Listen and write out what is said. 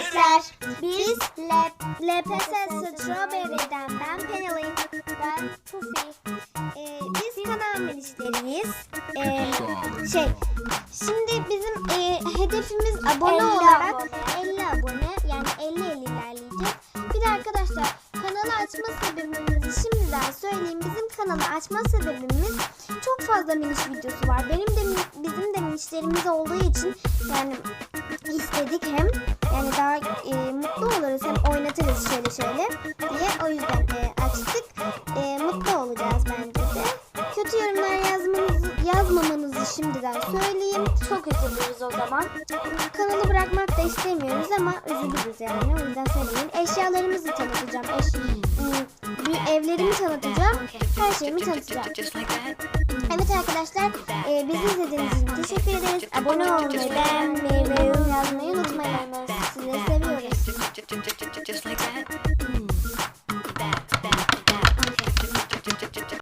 arkadaşlar. Biz Lep, LPS Strawberry'den ben Penelin, ben Puffy. Ee, biz kanal menişleriyiz. Ee, şey, şimdi bizim e, hedefimiz abone 50 olarak abone. 50 abone. Yani 50 50 ilerleyeceğiz. Bir de arkadaşlar kanalı açma sebebimizi şimdiden söyleyeyim. Bizim kanalı açma sebebimiz çok fazla miniş videosu var. Benim de bizim de minişlerimiz olduğu için yani istedik hem oluruz hem oynatırız şöyle şöyle diye o yüzden e, açtık. E, mutlu olacağız bence de. Kötü yorumlar yazmanızı, yazmamanızı şimdiden söyleyeyim. Çok üzülürüz o zaman. Kanalı bırakmak da istemiyoruz ama üzülürüz yani. O yüzden söyleyeyim. Eşyalarımızı tanıtacağım. Eş, bir evlerimi tanıtacağım. Her şeyimi tanıtacağım. Evet arkadaşlar e, bizi izlediğiniz için teşekkür ederiz. Abone olmayı, beğenmeyi ¡Chachachach!